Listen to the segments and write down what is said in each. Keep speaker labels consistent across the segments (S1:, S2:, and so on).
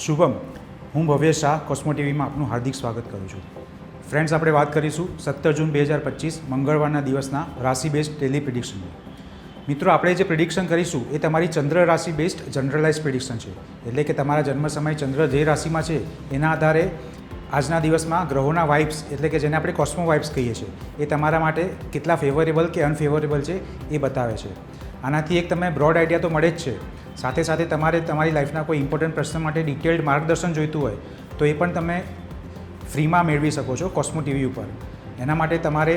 S1: શુભમ, હું ભવ્ય શાહ કોસ્મો ટીવીમાં આપનું હાર્દિક સ્વાગત કરું છું. ફ્રેન્ડ્સ આપણે વાત કરીશું સત્તર જૂન બે હજાર પચીસ મંગળવારના દિવસના રાશિ બેઝડ ટેલી પ્રિડિક્શનની મિત્રો, આપણે જે પ્રિડિક્શન કરીશું એ તમારી ચંદ્ર રાશિ બેસ્ડ જનરલાઇઝ પ્રિડિક્શન છે. એટલે કે તમારા જન્મ સમય ચંદ્ર જે રાશિમાં છે, એના આધારે આજના દિવસમાં ગ્રહોના વાઇબ્સ એટલે કે જેને આપણે કોસ્મો વાઇબ્સ કહીએ છીએ, એ તમારા માટે કેટલા ફેવરેબલ કે અનફેવરેબલ છે એ બતાવે છે. આનાથી એક તમે બ્રોડ આઈડિયા તો મળે જ છે. સાથે સાથે તમારે તમારી લાઈફના કોઈ ઇમ્પોર્ટન્ટ પ્રશ્ન માટે ડિટેલ્ડ માર્ગદર્શન જોઈતું હોય, તો એ પણ તમે ફ્રીમાં મેળવી શકો છો કોસ્મો ટીવી ઉપર. એના માટે તમારે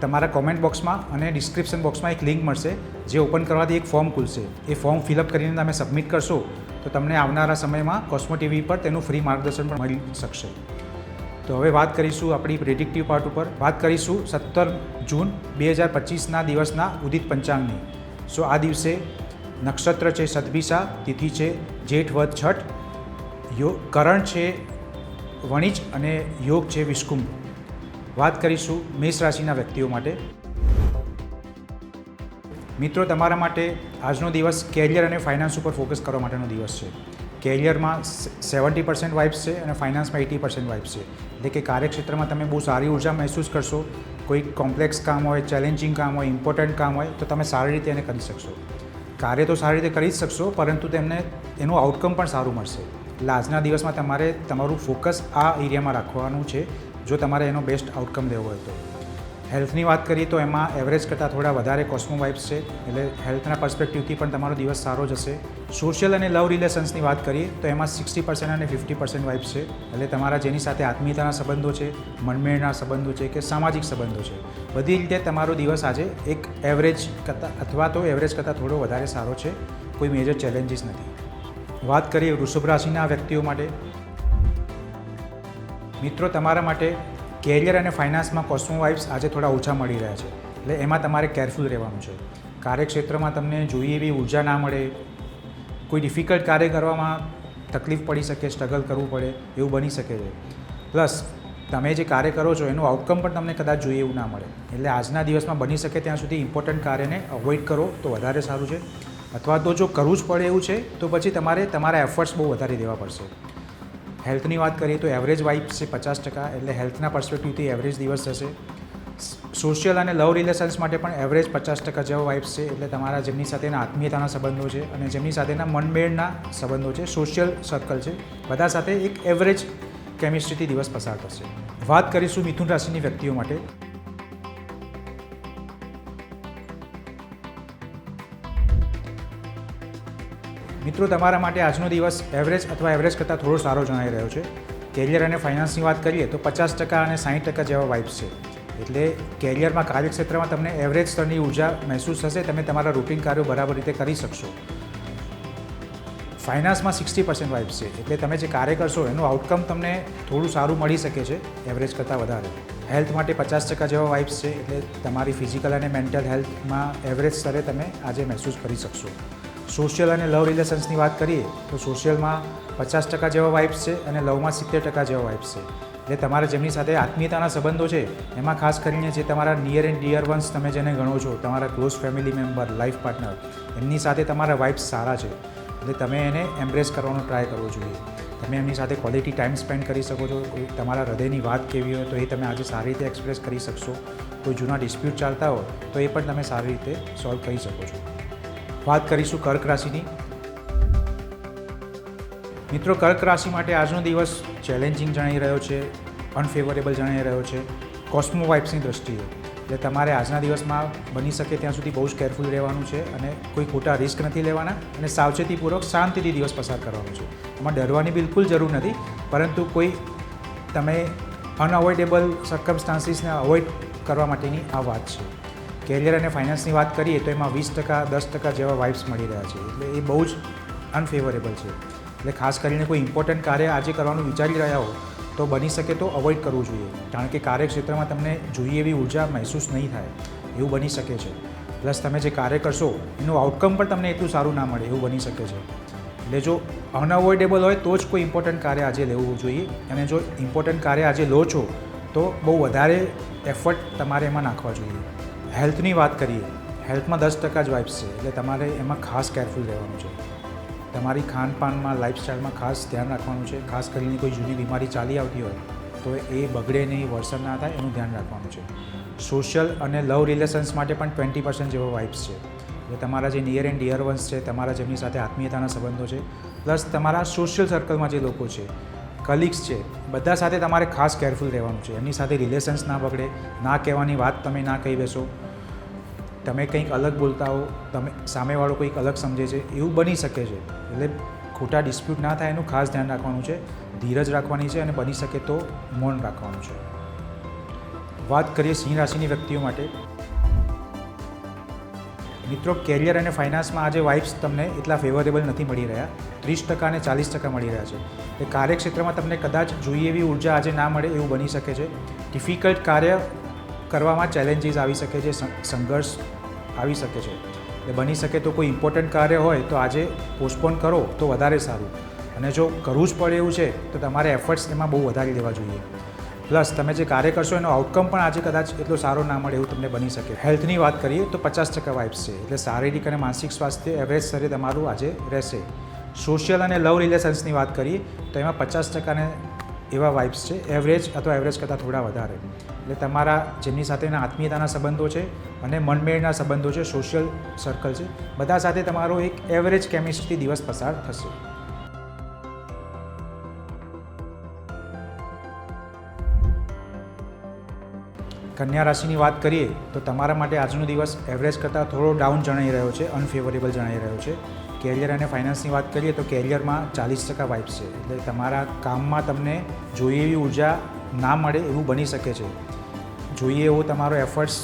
S1: તમારા કોમેન્ટ બોક્સમાં અને ડિસ્ક્રિપ્શન બોક્સમાં એક લિંક મળશે, જે ઓપન કરવાથી એક ફોર્મ ખુલશે. એ ફોર્મ ફિલઅપ કરીને તમે સબમિટ કરશો, તો તમને આવનારા સમયમાં કોસ્મો ટીવી પર તેનું ફ્રી માર્ગદર્શન પણ મળી શકશે. તો હવે વાત કરીશું આપણી પ્રેડિક્ટિવ પાર્ટ ઉપર. વાત કરીશું સત્તર જૂન બે હજાર પચીસના દિવસના ઉદિત પંચાંગની. સો આ દિવસે નક્ષત્ર છે સદભિસા તિથિ છે જેઠ વધ છઠ, યો, કરણ છે વણિજ અને યોગ છે વિષ્કુંભ. વાત કરીશું મેષ રાશિના વ્યક્તિઓ માટે. મિત્રો, તમારા માટે આજનો દિવસ કેરિયર અને ફાઇનાન્સ ઉપર ફોકસ કરવા માટેનો દિવસ છે. કેરિયરમાં સેવન્ટી પર્સન્ટ વાઇબ્સ છે અને ફાઇનાન્સમાં એટી પર્સન્ટ વાઇબ્સ છે. એટલે કે કાર્યક્ષેત્રમાં તમે બહુ સારી ઊર્જા મહેસૂસ કરશો, કોઈ કોમ્પ્લેક્સ કામ હોય, ચેલેન્જિંગ કામ હોય, ઇમ્પોર્ટન્ટ કામ હોય, તો તમે સારી રીતે એને કરી શકશો. કાર્ય તો સારી રીતે કરી જ શકશો, પરંતુ તેમને એનું આઉટકમ પણ સારું મળશે. એટલે આજના દિવસમાં તમારે તમારું ફોકસ આ એરિયામાં રાખવાનું છે, જો તમારે એનો બેસ્ટ આઉટકમ લેવો હોય તો. હેલ્થની વાત કરીએ તો એમાં એવરેજ કરતાં થોડા વધારે કોસ્મો વાઇબ્સ છે. એટલે હેલ્થના પર્સપેક્ટિવથી પણ તમારો દિવસ સારો જશે સોશિયલ અને લવ રિલેશન્સની વાત કરીએ તો એમાં સિક્સટી પર્સન્ટ અને ફિફ્ટી પર્સન્ટ વાઇબ્સ છે. એટલે તમારા જેની સાથે આત્મીયતાના સંબંધો છે, મનમેળના સંબંધો છે કે સામાજિક સંબંધો છે. બધી રીતે તમારો દિવસ આજે એક એવરેજ કરતાં અથવા તો એવરેજ કરતાં થોડો વધારે સારો છે. કોઈ મેજર ચેલેન્જીસ નથી. વાત કરીએ વૃષભ રાશિના વ્યક્તિઓ માટે. મિત્રો, તમારા માટે કેરિયર અને ફાઇનાન્સમાં કોસ્મો વાઇબ્સ આજે થોડા ઓછા મળી રહ્યા છે. એટલે એમાં તમારે કેરફુલ રહેવાનું છે. કાર્યક્ષેત્રમાં તમને જોઈએ એવી ઊર્જા ના મળે, કોઈ ડિફિકલ્ટ કાર્ય કરવામાં તકલીફ પડી શકે, સ્ટ્રગલ કરવું પડે, એવું બની શકે છે. પ્લસ, તમે જે કાર્ય કરો છો, એનું આઉટકમ પણ તમને કદાચ જોઈએ એવું ના મળે. એટલે આજના દિવસમાં બની શકે ત્યાં સુધી ઇમ્પોર્ટન્ટ કાર્યને અવોઇડ કરો તો વધારે સારું છે. અથવા તો જો કરવું જ પડે એવું છે, તો પછી તમારે તમારા એફર્ટ્સ બહુ વધારી દેવા પડશે. હેલ્થની વાત કરીએ તો એવરેજ વાઇફ છે પચાસ ટકા, એટલે હેલ્થના પર્સપેક્ટિવથી એવરેજ દિવસ જશે સોશિયલ અને લવ રિલેશન્સ માટે પણ એવરેજ પચાસ ટકા જેવા વાઇફ્સ છે, એટલે તમારા જેમની સાથેના આત્મીયતાના સંબંધો છે અને જેમની સાથેના મનમેળના સંબંધો છે સોશિયલ સર્કલ છે, બધા સાથે એક એવરેજ કેમિસ્ટ્રીથી દિવસ પસાર થશે. વાત કરીશું મિથુન રાશિની વ્યક્તિઓ માટે. મિત્રો, તમારા માટે આજનો દિવસ એવરેજ અથવા એવરેજ કરતાં થોડો સારો જણાઈ રહ્યો છે. કેરિયર અને ફાઇનાન્સની વાત કરીએ તો પચાસ ટકા અને સાઠ ટકા જેવા વાઇબ્સ છે. એટલે કેરિયરમાં કાર્યક્ષેત્રમાં તમને એવરેજ સ્તરની ઊર્જા મહેસૂસ થશે, તમે તમારા રૂટીન કાર્યો બરાબર રીતે કરી શકશો. ફાઇનાન્સમાં સિક્સટી પર્સન્ટ વાઇબ્સ છે. એટલે તમે જે કાર્ય કરશો, એનું આઉટકમ તમને થોડું સારું મળી શકે છે એવરેજ કરતાં વધારે. હેલ્થ માટે પચાસ ટકા જેવા વાઇબ્સ છે, એટલે તમારી ફિઝિકલ અને મેન્ટલ હેલ્થમાં એવરેજ સ્તરે તમે આજે મહેસૂસ કરી શકશો. સોશિયલ અને લવ રિલેશન્સની વાત કરીએ, તો સોશિયલમાં પચાસ ટકા જેવા વાઇબ્સ છે અને લવમાં સિત્તેર ટકા જેવા વાઇબ્સ છે. એટલે તમારે જેમની સાથે આત્મીયતાના સંબંધો છે, એમાં ખાસ કરીને જે તમારા નિયર એન્ડ ડિયર વન્સ તમે જેને ગણો છો, તમારા close family member life partner એમની સાથે તમારા વાઇબ્સ સારા છે. એટલે તમે એને એમ્બ્રેસ કરવાનો ટ્રાય કરવો જોઈએ. તમે એમની સાથે ક્વોલિટી ટાઈમ સ્પેન્ડ કરી શકો છો તમારા હૃદયની વાત કેવી હોય તો એ તમે આજે સારી રીતે એક્સપ્રેસ કરી શકશો. કોઈ જૂના ડિસ્પ્યુટ ચાલતા હોય તો એ પણ તમે સારી રીતે સોલ્વ કરી શકો છો. વાત કરીશું કર્ક રાશિની. મિત્રો, કર્ક રાશિ માટે આજનો દિવસ ચેલેન્જિંગ જણાઈ રહ્યો છે અનફેવરેબલ જણાઈ રહ્યો છે કોસ્મો વાઇબ્સની દ્રષ્ટિએ. એટલે તમારે આજના દિવસમાં બની શકે ત્યાં સુધી બહુ જ કેરફુલ રહેવાનું છે અને કોઈ ખોટા રિસ્ક નથી લેવાના અને સાવચેતીપૂર્વક શાંતિથી દિવસ પસાર કરવાનો છે. એમાં ડરવાની બિલકુલ જરૂર નથી, પરંતુ કોઈ તમે અનઅવોઇડેબલ સર્કમસ્ટાન્સીસને અવોઇડ કરવા માટેની આ વાત છે. કેરિયર અને ફાઇનાન્સની વાત કરીએ તો એમાં વીસ ટકા, દસ ટકા જેવા વાઇબ્સ મળી રહ્યા છે. એટલે એ બહુ જ અનફેવરેબલ છે. એટલે ખાસ કરીને કોઈ ઇમ્પોર્ટન્ટ કાર્ય આજે કરવાનું વિચારી રહ્યા હો, તો બની શકે તો અવોઇડ કરવું જોઈએ. કારણ કે કાર્યક્ષેત્રમાં તમને જોઈએ એવી ઊર્જા મહેસૂસ નહીં થાય. એવું બની શકે છે. પ્લસ તમે જે કાર્ય કરશો, એનું આઉટકમ પણ તમને એટલું સારું ના મળે, એવું બની શકે છે. એટલે જો અનઅવોઇડેબલ હોય તો જ કોઈ ઇમ્પોર્ટન્ટ કાર્ય આજે લેવું જોઈએ. અને જો ઇમ્પોર્ટન્ટ કાર્ય આજે લો છો, તો બહુ વધારે એફર્ટ તમારે એમાં નાખવા જોઈએ. હેલ્થની વાત કરીએ, હેલ્થમાં દસ ટકા જ વાઇબ્સ છે, એટલે તમારે એમાં ખાસ કેરફુલ રહેવાનું છે. તમારી ખાનપાનમાં લાઇફસ્ટાઈલમાં ખાસ ધ્યાન રાખવાનું છે, ખાસ કરીને કોઈ જૂની બીમારી ચાલી આવતી હોય, તો એ બગડે નહીં, વરસાદ ના થાય, એનું ધ્યાન રાખવાનું છે. સોશિયલ અને લવ રિલેશન્સ માટે પણ ટ્વેન્ટી પર્સન્ટ જેવો વાઇબ્સ છે. એટલે તમારા જે નિયર એન્ડ ડિયર વન્સ છે, તમારા જેમની સાથે આત્મીયતાના સંબંધો છે, પ્લસ તમારા સોશિયલ સર્કલમાં જે લોકો છે કલીગ્સ છે, બધા સાથે તમારે ખાસ કેરફુલ રહેવાનું છે. એમની સાથે રિલેશન્સ ના બગડે, ના કહેવાની વાત તમે ના કહી બેસો. તમે કંઈક અલગ બોલતા હો, તમે સામેવાળો કંઈક અલગ સમજે છે, એવું બની શકે છે. એટલે ખોટા ડિસ્પ્યુટ ના થાય એનું ખાસ ધ્યાન રાખવાનું છે, ધીરજ રાખવાની છે અને બની શકે તો મૌન રાખવાનું છે. વાત કરીએ સિંહ રાશિની વ્યક્તિઓ માટે. મિત્રો કેરિયર અને ફાઇનાન્સમાં આજે વાઇબ્સ તમને એટલા ફેવરેબલ નથી મળી રહ્યા. ત્રીસ ટકા અને ચાલીસ ટકા મળી રહ્યા છે. એ કાર્યક્ષેત્રમાં તમને કદાચ જોઈએ એવી ઊર્જા આજે ના મળે એવું બની શકે છે. ડિફિકલ્ટ કાર્ય કરવામાં ચેલેન્જીસ આવી શકે છે સંઘર્ષ આવી શકે છે. એટલે બની શકે તો કોઈ ઇમ્પોર્ટન્ટ કાર્ય હોય તો આજે પોસ્ટપોન કરો તો વધારે સારું. અને જો કરવું જ પડે એવું છે, તો તમારે એફર્ટ્સ એમાં બહુ વધારી લેવા જોઈએ. પ્લસ તમે જે કાર્ય કરશો એનો આઉટકમ પણ આજે કદાચ એટલો સારો ના મળે એવું તમને બની શકે. હેલ્થની વાત કરીએ તો પચાસ ટકા વાઇબ્સ છે, એટલે શારીરિક અને માનસિક સ્વાસ્થ્ય એવરેજ સ્તરે તમારું આજે રહેશે. સોશિયલ અને લવ રિલેશન્સની વાત કરીએ, તો એમાં પચાસ ટકાને એવા વાઇબ્સ છે એવરેજ અથવા એવરેજ કરતાં થોડા વધારે. એટલે તમારા જેમની સાથેના આત્મીયતાના સંબંધો છે અને મનમેળના સંબંધો છે સોશિયલ સર્કલ છે, બધા સાથે તમારો એક એવરેજ કેમિસ્ટ્રી દિવસ પસાર થશે. કન્યા રાશિની વાત કરીએ તો તમારા માટે આજનો દિવસ એવરેજ કરતાં થોડો ડાઉન જણાઈ રહ્યો છે અનફેવરેબલ જણાઈ રહ્યો છે. કેરિયર અને ફાઇનાન્સની વાત કરીએ તો કેરિયરમાં ચાલીસ ટકા વાઇબ્સ છે. એટલે તમારા કામમાં તમને જોઈએ એવી ઊર્જા ના મળે એવું બની શકે છે. જોઈએ એવો તમારો એફર્ટ્સ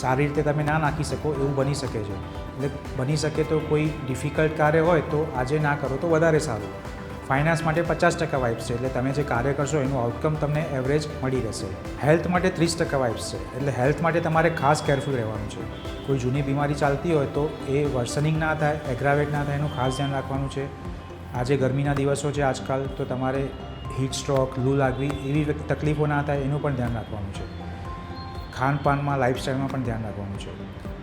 S1: સારી રીતે તમે ના નાખી શકો એવું બની શકે છે. એટલે બની શકે તો કોઈ ડિફિકલ્ટ કાર્ય હોય તો આજે ના કરો તો વધારે સારું. ફાઇનાન્સ માટે પચાસ ટકા વાઇબ્સ છે, એટલે તમે જે કાર્ય કરશો એનું આઉટકમ તમને એવરેજ મળી રહેશે. હેલ્થ માટે ત્રીસ ટકા વાઇબ્સ છે, એટલે હેલ્થ માટે તમારે ખાસ કેરફુલ રહેવાનું છે. કોઈ જૂની બીમારી ચાલતી હોય તો એ વર્સનિંગ ના થાય એગ્રાવેટ ના થાય, એનું ખાસ ધ્યાન રાખવાનું છે. આજે ગરમીના દિવસો છે આજકાલ, તો તમારે હીટ સ્ટ્રોક લૂ લાગવી એવી તકલીફો ના થાય, એનું પણ ધ્યાન રાખવાનું છે. ખાનપાનમાં લાઇફસ્ટાઈલમાં પણ ધ્યાન રાખવાનું છે.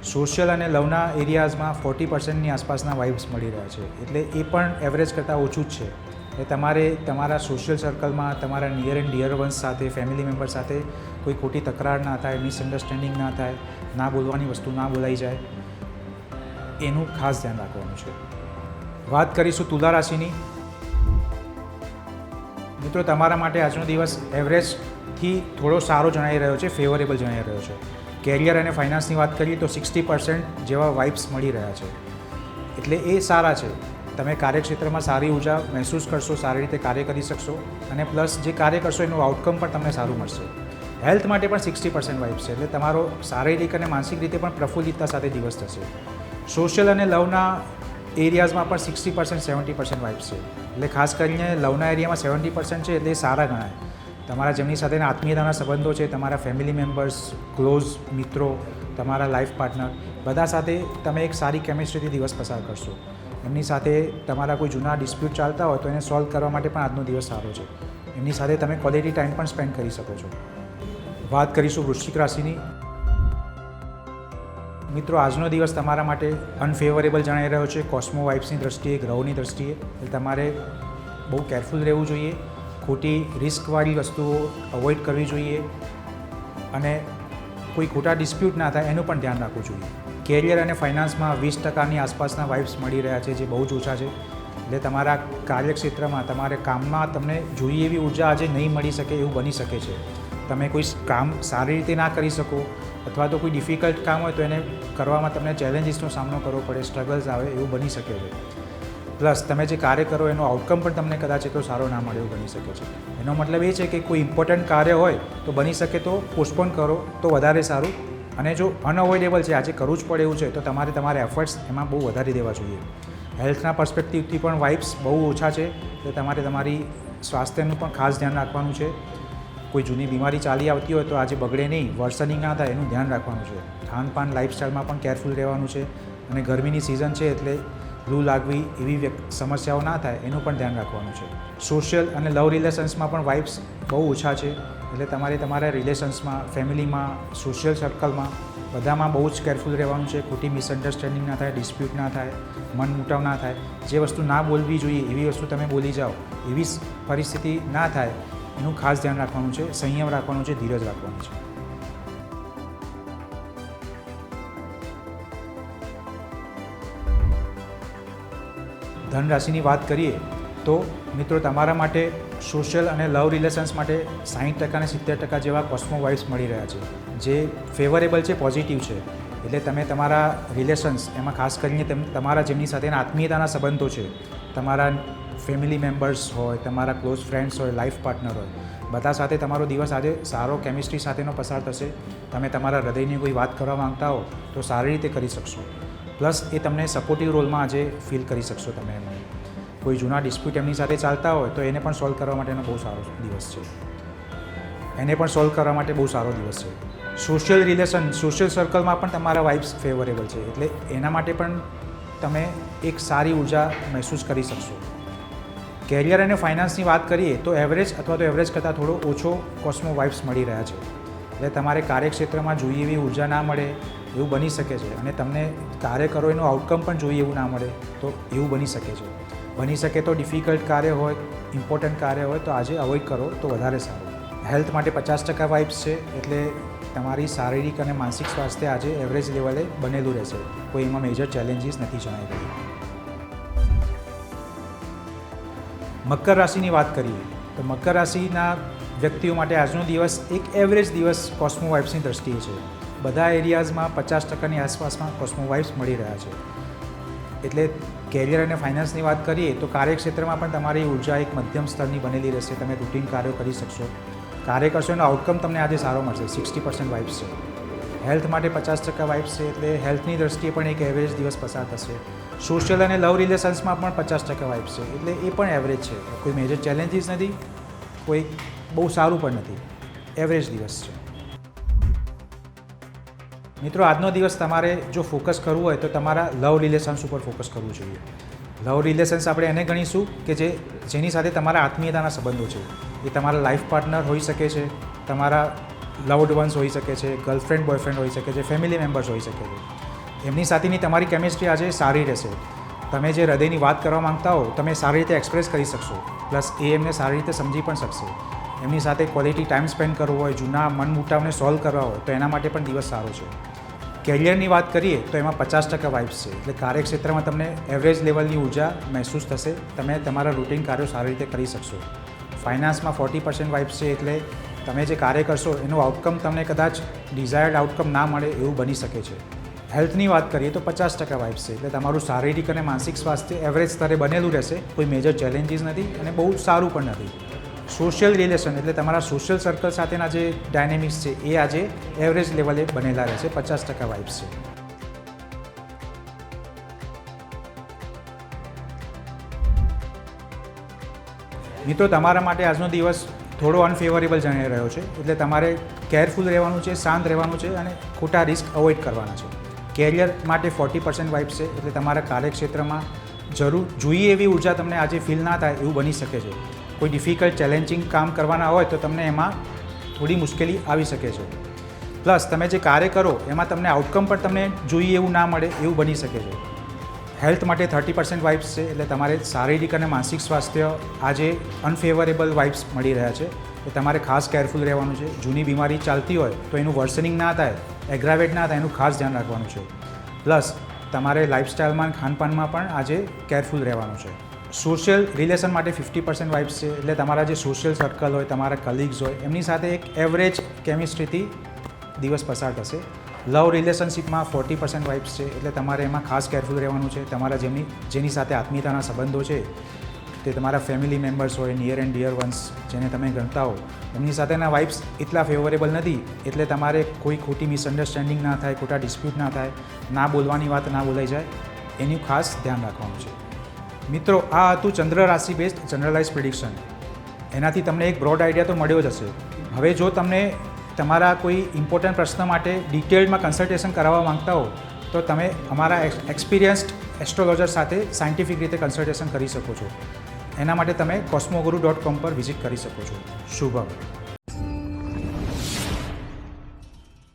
S1: સોશિયલ અને લવના એરિયાઝમાં ફોર્ટી પર્સન્ટની આસપાસના વાઇબ્સ મળી રહ્યા છે. એટલે એ પણ એવરેજ કરતાં ઓછું જ છે. એ તમારે તમારા સોશિયલ સર્કલમાં તમારા નિયર એન્ડ ડિયર વન્સ સાથે ફેમિલી મેમ્બર સાથે કોઈ ખોટી તકરાર ના થાય મિસઅન્ડરસ્ટેન્ડિંગ ના થાય, ના બોલવાની વસ્તુ ના બોલાઈ જાય, એનું ખાસ ધ્યાન રાખવાનું છે. વાત કરીશું તુલા રાશિની. મિત્રો, તમારા માટે આજનો દિવસ એવરેજથી થોડો સારો જણાઈ રહ્યો છે ફેવરેબલ જણાઈ રહ્યો છે. કેરિયર અને ફાઇનાન્સની વાત કરીએ તો સિક્સટી પર્સન્ટ જેવા વાઇબ્સ મળી રહ્યા છે. એટલે એ સારા છે. તમે કાર્યક્ષેત્રમાં સારી ઊર્જા મહેસૂસ કરશો, સારી રીતે કાર્ય કરી શકશો અને પ્લસ જે કાર્ય કરશો એનું આઉટકમ પણ તમને સારું મળશે. હેલ્થ માટે પણ સિક્સટી પર્સન્ટ વાઇબ્સ છે. એટલે તમારો શારીરિક અને માનસિક રીતે પણ પ્રફુલ્લિતતા સાથે દિવસ થશે. સોશિયલ અને લવના એરિયાઝમાં પણ sixty percent seventy percent vibes છે. એટલે ખાસ કરીને લવના એરિયામાં સેવન્ટી પર્સન્ટ છે એટલે સારા ગણાય. તમારા જેમની સાથેના આત્મીયતાના સંબંધો છે, તમારા ફેમિલી મેમ્બર્સ ક્લોઝ મિત્રો, તમારા લાઈફ પાર્ટનર બધા સાથે તમે એક સારી કેમિસ્ટ્રીથી દિવસ પસાર કરશો. એમની સાથે તમારા કોઈ જૂના ડિસ્પ્યુટ ચાલતા હોય તો એને સોલ્વ કરવા માટે પણ આજનો દિવસ સારો છે. એમની સાથે તમે ક્વોલિટી ટાઈમ પણ સ્પેન્ડ કરી શકો છો. વાત કરીશું વૃશ્ચિક રાશિની. મિત્રો, આજનો દિવસ તમારા માટે અનફેવરેબલ જણાઈ રહ્યો છે. કોસ્મો વાઇબ્સની દ્રષ્ટિએ, ગ્રહોની દ્રષ્ટિએ. તમારે બહુ કેરફુલ રહેવું જોઈએ. ખોટી રિસ્કવાળી વસ્તુઓ અવોઇડ કરવી જોઈએ અને કોઈ ખોટા ડિસ્પ્યુટ ના થાય એનું પણ ધ્યાન રાખવું જોઈએ. કેરિયર અને ફાઇનાન્સમાં વીસ ટકાની આસપાસના વાઇબ્સ મળી રહ્યા છે, જે બહુ જ ઓછા છે. એટલે તમારા કાર્યક્ષેત્રમાં, તમારે કામમાં તમને જોઈએ એવી ઊર્જા આજે નહીં મળી શકે એવું બની શકે છે. તમે કોઈ કામ સારી રીતે ના કરી શકો અથવા તો કોઈ ડિફિકલ્ટ કામ હોય તો એને કરવામાં તમને ચેલેન્જીસનો સામનો કરવો પડે સ્ટ્રગલ્સ આવે એવું બની શકે છે. પ્લસ તમે જે કાર્ય કરો, એનો આઉટકમ પણ તમને કદાચ એટલો સારો ના મળ્યો બની શકે છે. એનો મતલબ એ છે કે કોઈ ઇમ્પોર્ટન્ટ કાર્ય હોય, તો બની શકે તો પોસ્ટપોન કરો, તો વધારે સારું. અને જો અનઅવોઇડેબલ છે, આજે કરવું જ પડે એવું છે, તો તમારે તમારા એફર્ટ્સ એમાં બહુ વધારી દેવા જોઈએ. હેલ્થના પર્સપેક્ટિવથી પણ વાઇબ્સ બહુ ઓછા છે, એટલે તમારે તમારી સ્વાસ્થ્યનું પણ ખાસ ધ્યાન રાખવાનું છે. કોઈ જૂની બીમારી ચાલી આવતી હોય, તો આજે બગડે નહીં વર્સનિંગ ના થાય, એનું ધ્યાન રાખવાનું છે. ખાનપાન લાઇફસ્ટાઇલમાં પણ કેરફુલ રહેવાનું છે. અને ગરમીની સિઝન છે, એટલે લૂ લાગવી એવી સમસ્યાઓ ના થાય, એનું પણ ધ્યાન રાખવાનું છે. સોશિયલ અને લવ રિલેશન્સમાં પણ વાઇબ્સ બહુ ઓછા છે, એટલે તમારે તમારા રિલેશન્સમાં, ફેમિલીમાં, સોશિયલ સર્કલમાં બધામાં બહુ જ કેરફુલ રહેવાનું છે. ખોટી મિસઅન્ડરસ્ટેન્ડિંગ ના થાય, ડિસ્પ્યુટ ના થાય, મન મુટાવ ના થાય. જે વસ્તુ ના બોલવી જોઈએ, એવી વસ્તુ તમે બોલી જાઓ, એવી પરિસ્થિતિ ના થાય, એનું ખાસ ધ્યાન રાખવાનું છે, સંયમ રાખવાનું છે, ધીરજ રાખવાનું છે. ધનરાશિની વાત કરીએ, તો મિત્રો તમારા માટે સોશિયલ અને લવ રિલેશન્સ માટે સાહીઠ ટકા અને સિત્તેર ટકા જેવા કોસ્મો વાઇબ્સ મળી રહ્યા છે, જે ફેવરેબલ છે પોઝિટિવ છે. એટલે તમે તમારા રિલેશન્સ એમાં ખાસ કરીને તેમ, તમારા જેમની સાથેના આત્મીયતાના સંબંધો છે, તમારા ફેમિલી મેમ્બર્સ હોય, તમારા ક્લોઝ ફ્રેન્ડ્સ હોય લાઈફ પાર્ટનર હોય, બધા સાથે તમારો દિવસ આજે સારો કેમિસ્ટ્રી સાથેનો પસાર થશે. તમે તમારા હૃદયની કોઈ વાત કરવા માંગતા હો, તો સારી રીતે કરી શકશો. પ્લસ એ તમને સપોર્ટિવ રોલમાં આજે ફીલ કરી શકશો તમે એમાં. કોઈ જૂના ડિસ્પ્યુટ એમની સાથે ચાલતા હોય તો એને પણ સોલ્વ કરવા માટેનો બહુ સારો દિવસ છે. એને પણ સોલ્વ કરવા માટે બહુ સારો દિવસ છે. સોશિયલ રિલેશન સોશિયલ સર્કલમાં પણ તમારા વાઇબ્સ ફેવરેબલ છે. એટલે એના માટે પણ તમે એક સારી ઊર્જા મહેસૂસ કરી શકશો. કેરિયર અને ફાઇનાન્સની વાત કરીએ તો એવરેજ અથવા તો એવરેજ કરતાં થોડો ઓછો કોસ્મો વાઇબ્સ મળી રહ્યા છે. એટલે તમારે કાર્યક્ષેત્રમાં જોઈએ એવી ઊર્જા ના મળે એવું બની શકે છે. અને તમને કાર્ય કરો એનું આઉટકમ પણ જોઈએ એવું ના મળે, તો એવું બની શકે છે. બની શકે તો ડિફિકલ્ટ કાર્ય હોય ઇમ્પોર્ટન્ટ કાર્ય હોય, તો આજે અવોઇડ કરો, તો વધારે સારું. હેલ્થ માટે પચાસ ટકા વાઇબ્સ છે, એટલે તમારી શારીરિક અને માનસિક સ્વાસ્થ્ય આજે એવરેજ લેવલે બનેલું રહેશે. કોઈ એમાં મેજર ચેલેન્જીસ નથી જણાઈ રહી. મકર રાશિની વાત કરીએ, તો મકર રાશિના વ્યક્તિઓ માટે આજનો દિવસ એક એવરેજ દિવસ કોસ્મો વાઇબ્સની દ્રષ્ટિએ છે. બધા એરિયાઝમાં પચાસ ટકાની આસપાસમાં કોસ્મો વાઇફ્સ મળી રહ્યા છે. એટલે કેરિયર અને ફાઇનાન્સની વાત કરીએ તો કાર્યક્ષેત્રમાં પણ તમારી ઊર્જા એક મધ્યમ સ્તરની બનેલી રહેશે. તમે રૂટીન કાર્યો કરી શકશો. કાર્ય કરશો એનો આઉટકમ તમને આજે સારો મળશે. સિક્સટી પર્સન્ટ વાઇફ્સ છે. હેલ્થ માટે પચાસ ટકા વાઇફ્સ છે એટલે હેલ્થની દ્રષ્ટિએ પણ એક એવરેજ દિવસ પસાર થશે. સોશિયલ અને લવ રિલેશન્સમાં પણ પચાસ ટકા વાઇફ્સ છે. એટલે એ પણ એવરેજ છે. કોઈ મેજર ચેલેન્જીસ નથી, કોઈ બહુ સારું પણ નથી. એવરેજ દિવસ છે. મિત્રો, આજનો દિવસ તમારે જો ફોકસ કરવું હોય તો તમારા લવ રિલેશન્સ ઉપર ફોકસ કરવું જોઈએ. લવ રિલેશન્સ આપણે એને ગણીશું કે જે, જેની સાથે તમારા આત્મીયતાના સંબંધો છે. એ તમારા લાઈફ પાર્ટનર હોઈ શકે છે, તમારા લવડ વન્સ હોઈ શકે છે ગર્લફ્રેન્ડ બોયફ્રેન્ડ હોઈ શકે છે ફેમિલી મેમ્બર્સ હોઈ શકે છે. એમની સાથેની તમારી કેમિસ્ટ્રી આજે સારી રહેશે. તમે જે હૃદયની વાત કરવા માંગતા હો, તમે સારી રીતે એક્સપ્રેસ કરી શકશો. પ્લસ એ એમને સારી રીતે સમજી પણ શકશે. એમની સાથે ક્વોલિટી ટાઈમ સ્પેન્ડ કરવો હોય, જૂના મન મુટાવને સોલ્વ કરવા હોય, તો એના માટે પણ દિવસ સારો છે. કેરિયરની વાત કરીએ તો એમાં પચાસ ટકા વાઇબ્સ છે. એટલે કાર્યક્ષેત્રમાં તમને એવરેજ લેવલની ઊર્જા મહેસૂસ થશે. તમે તમારા રૂટીન કાર્યો સારી રીતે કરી શકશો. ફાઇનાન્સમાં ફોર્ટી પર્સન્ટ વાઇબ્સ છે એટલે તમે જે કાર્ય કરશો, એનું આઉટકમ તમને કદાચ ડિઝાયર્ડ આઉટકમ ના મળે એવું બની શકે છે. હેલ્થની વાત કરીએ તો પચાસ ટકા વાઇબ્સ છે. એટલે તમારું શારીરિક અને માનસિક સ્વાસ્થ્ય એવરેજ સ્તરે બનેલું રહેશે. કોઈ મેજર ચેલેન્જીસ નથી અને બહુ સારું પણ નથી. સોશિયલ રિલેશન એટલે તમારા સોશિયલ સર્કલ સાથેના જે ડાયનેમિક્સ છે, એ આજે એવરેજ લેવલે બનેલા રહેશે પચાસ ટકા વાઇબ્સ છે. મિત્રો, તમારા માટે આજનો દિવસ થોડો અનફેવરેબલ જણાઈ રહ્યો છે, એટલે તમારે કેરફુલ રહેવાનું છે, શાંત રહેવાનું છે અને ખોટા રિસ્ક અવોઇડ કરવાના છે. કેરિયર માટે ફોર્ટી પર્સન્ટ વાઇબ્સ છે, એટલે તમારા કાર્યક્ષેત્રમાં જરૂર જોઈએ એવી ઊર્જા તમને આજે ફીલ ના થાય એવું બની શકે છે. કોઈ ડિફિકલ્ટ ચેલેન્જિંગ કામ કરવાના હોય તો તમને એમાં થોડી મુશ્કેલી આવી શકે છે. પ્લસ તમે જે કાર્ય કરો, એમાં તમને આઉટકમ પણ તમને જોઈએ એવું ના મળે, એવું બની શકે છે. હેલ્થ માટે થર્ટી પર્સન્ટ વાઇબ્સ છે, એટલે તમારે શારીરિક અને માનસિક સ્વાસ્થ્ય આજે અનફેવરેબલ વાઇબ્સ મળી રહ્યા છે. તો તમારે ખાસ કેરફુલ રહેવાનું છે. જૂની બીમારી ચાલતી હોય તો એનું વર્સનિંગ ના થાય એગ્રાવેટ ના થાય, એનું ખાસ ધ્યાન રાખવાનું છે. પ્લસ તમારે લાઇફસ્ટાઇલમાં ખાનપાનમાં પણ આજે કેરફુલ રહેવાનું છે. સોશિયલ રિલેશન માટે ફિફ્ટી પર્સન્ટ વાઇબ્સ છે. એટલે તમારા જે સોશિયલ સર્કલ હોય, તમારા કલીગ્સ હોય, એમની સાથે એક એવરેજ કેમિસ્ટ્રીથી દિવસ પસાર થશે. લવ રિલેશનશિપમાં ફોર્ટી પર્સન્ટ વાઇબ્સ છે. એટલે તમારે એમાં ખાસ કેરફુલ રહેવાનું છે. તમારા જેમની, જેની સાથે આત્મીયતાના સંબંધો છે, તે તમારા ફેમિલી મેમ્બર્સ હોય નિયર એન્ડ ડિયર વન્સ જેને તમે ગણતા હો, એમની સાથેના વાઇબ્સ એટલા ફેવરેબલ નથી. એટલે તમારે કોઈ ખોટી મિસઅન્ડરસ્ટેન્ડિંગ ના થાય, ખોટા ડિસ્પ્યુટ ના થાય, ના બોલવાની વાત, ના બોલાઈ જાય, એનું ખાસ ધ્યાન રાખવાનું છે. મિત્રો, આ હતું ચંદ્ર રાશિ બેઝડ જનરલાઇઝ પ્રિડિક્શન એનાથી તમને એક બ્રોડ આઈડિયા તો મળ્યો જ હશે. હવે જો તમને તમારા કોઈ ઇમ્પોર્ટન્ટ પ્રશ્ન માટે ડિટેલ્ડમાં કન્સલ્ટેશન કરાવવા માંગતા હો, તો તમે અમારા એક્સપિરિયન્સ્ડ એસ્ટ્રોલોજર સાથે સાયન્ટિફિક રીતે કન્સલ્ટેશન કરી શકો છો. એના માટે તમે કોસ્મોગુરુ ડોટ કોમ પર વિઝિટ કરી શકો છો. શુભમ